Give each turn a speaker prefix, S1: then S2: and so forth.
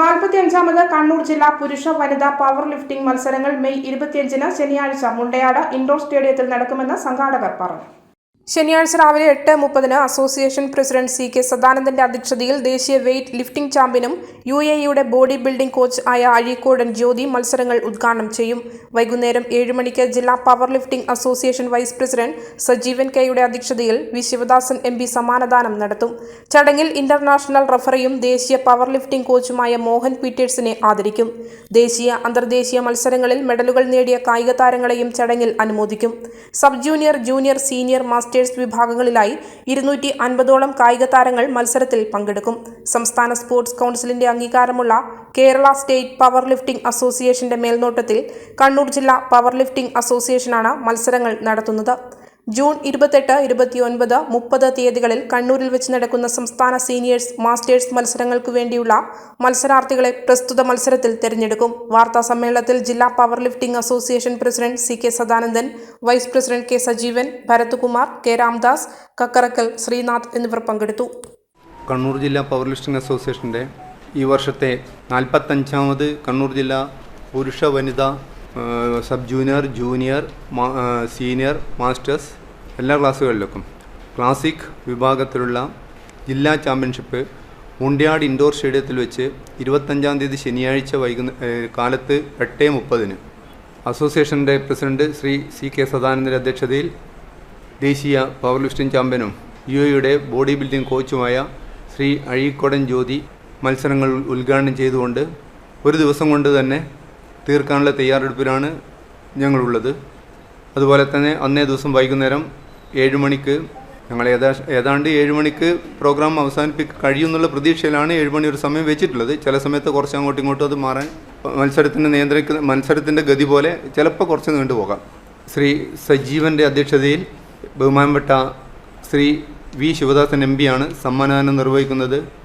S1: നാൽപ്പത്തിയഞ്ചാമത് കണ്ണൂർ ജില്ലാ പുരുഷ വനിതാ പവർ ലിഫ്റ്റിംഗ് മത്സരങ്ങൾ മെയ് ഇരുപത്തിയഞ്ചിന് ശനിയാഴ്ച മുണ്ടയാട് ഇൻഡോർ സ്റ്റേഡിയത്തിൽ നടക്കുമെന്ന് സംഘാടകർ പറഞ്ഞു. ശനിയാഴ്ച രാവിലെ എട്ട് മുപ്പതിന് അസോസിയേഷൻ പ്രസിഡന്റ് സി കെ സദാനന്ദന്റെ അധ്യക്ഷതയിൽ ദേശീയ വെയ്റ്റ് ലിഫ്റ്റിംഗ് ചാമ്പ്യനും യു എ ഇയുടെ ബോഡി ബിൽഡിംഗ് കോച്ച് ആയ അഴീക്കോടൻ ജ്യോതി മത്സരങ്ങൾ ഉദ്ഘാടനം ചെയ്യും. വൈകുന്നേരം ഏഴ് മണിക്ക് ജില്ലാ power lifting association vice president Sajeevan കെയുടെ അധ്യക്ഷതയിൽ വി ശിവദാസൻ എം പി സമ്മാനദാനം നടത്തും. ചടങ്ങിൽ ഇന്റർനാഷണൽ റഫറിയും ദേശീയ പവർ ലിഫ്റ്റിംഗ് കോച്ചുമായ മോഹൻ പീറ്റേഴ്സിനെ ആദരിക്കും. ദേശീയ അന്തർദേശീയ മത്സരങ്ങളിൽ മെഡലുകൾ നേടിയ കായിക താരങ്ങളെയും ചടങ്ങിൽ അനുമോദിക്കും. Sub junior junior senior masters വിഭാഗങ്ങളിലായി ഇരുന്നൂറ്റി അൻപതോളം കായിക താരങ്ങൾ മത്സരത്തിൽ പങ്കെടുക്കും. സംസ്ഥാന സ്പോർട്സ് കൗൺസിലിന്റെ അംഗീകാരമുള്ള കേരള സ്റ്റേറ്റ് പവർ ലിഫ്റ്റിംഗ് അസോസിയേഷന്റെ മേൽനോട്ടത്തിൽ കണ്ണൂർ ജില്ലാ പവർ ലിഫ്റ്റിംഗ് അസോസിയേഷനാണ് മത്സരങ്ങൾ നടത്തുന്നത്. ജൂൺ ഇരുപത്തെട്ട് ഇരുപത്തിയൊൻപത് മുപ്പത് തീയതികളിൽ കണ്ണൂരിൽ വെച്ച് നടക്കുന്ന സംസ്ഥാന സീനിയേഴ്സ് മാസ്റ്റേഴ്സ് മത്സരങ്ങൾക്ക് വേണ്ടിയുള്ള മത്സരാർത്ഥികളെ പ്രസ്തുത മത്സരത്തിൽ തിരഞ്ഞെടുക്കും. വാർത്താ സമ്മേളനത്തിൽ ജില്ലാ power lifting association president C K Sadanandan vice president K Sajeevan Bharathkumar K Ramdas Kakkarakkal Sreenath എന്നിവർ പങ്കെടുത്തു.
S2: കണ്ണൂർ ജില്ലാ പവർ ലിഫ്റ്റിംഗ് അസോസിയേഷന്റെ ഈ വർഷത്തെ നാൽപ്പത്തഞ്ചാമത് കണ്ണൂർ ജില്ലാ പുരുഷ വനിത sub junior junior senior masters എല്ലാ ക്ലാസ്സുകളിലേക്കും. ക്ലാസിക് വിഭാഗത്തിലുള്ള ജില്ലാ ചാമ്പ്യൻഷിപ്പ് മുണ്ടിയാട് ഇൻഡോർ സ്റ്റേഡിയത്തിൽ വെച്ച് ഇരുപത്തഞ്ചാം തീയതി ശനിയാഴ്ച വൈകുന്ന കാലത്ത് എട്ട് മുപ്പതിന്. അസോസിയേഷന്റെ പ്രസിഡന്റ് ശ്രീ സി കെ സദാനന്ദന്റെ അധ്യക്ഷതയിൽ ദേശീയ പവർ ലിഫ്റ്റിംഗ് ചാമ്പ്യനും യു എയുടെ ബോഡി ബിൽഡിംഗ് കോച്ചുമായ ശ്രീ അഴീക്കോടൻ ജ്യോതി മത്സരങ്ങൾ ഉദ്ഘാടനം ചെയ്തുകൊണ്ട് ഒരു ദിവസം കൊണ്ട് തന്നെ തീർക്കാനുള്ള തയ്യാറെടുപ്പിലാണ് ഞങ്ങളുള്ളത്. അതുപോലെ തന്നെ അന്നേ ദിവസം വൈകുന്നേരം ഏഴ് മണിക്ക് ഞങ്ങൾ ഏതാ ഏതാണ്ട് ഏഴ് മണിക്ക് പ്രോഗ്രാം അവസാനിപ്പിക്ക കഴിയുമെന്നുള്ള പ്രതീക്ഷയിലാണ് ഏഴ് മണി ഒരു സമയം വെച്ചിട്ടുള്ളത്. ചില സമയത്ത് കുറച്ച് അങ്ങോട്ടും ഇങ്ങോട്ടും അത് മാറാൻ മത്സരത്തിന്റെ നിയന്ത്രിക്കുന്ന മത്സരത്തിന്റെ ഗതി പോലെ ചിലപ്പോൾ കുറച്ച് നീണ്ടു പോകാം. ശ്രീ സജീവന്റെ അധ്യക്ഷതയിൽ ബഹുമാനപ്പെട്ട ശ്രീ വി ശിവദാസൻ എം പിയാണ് സമ്മാനദാനം നിർവഹിക്കുന്നത്.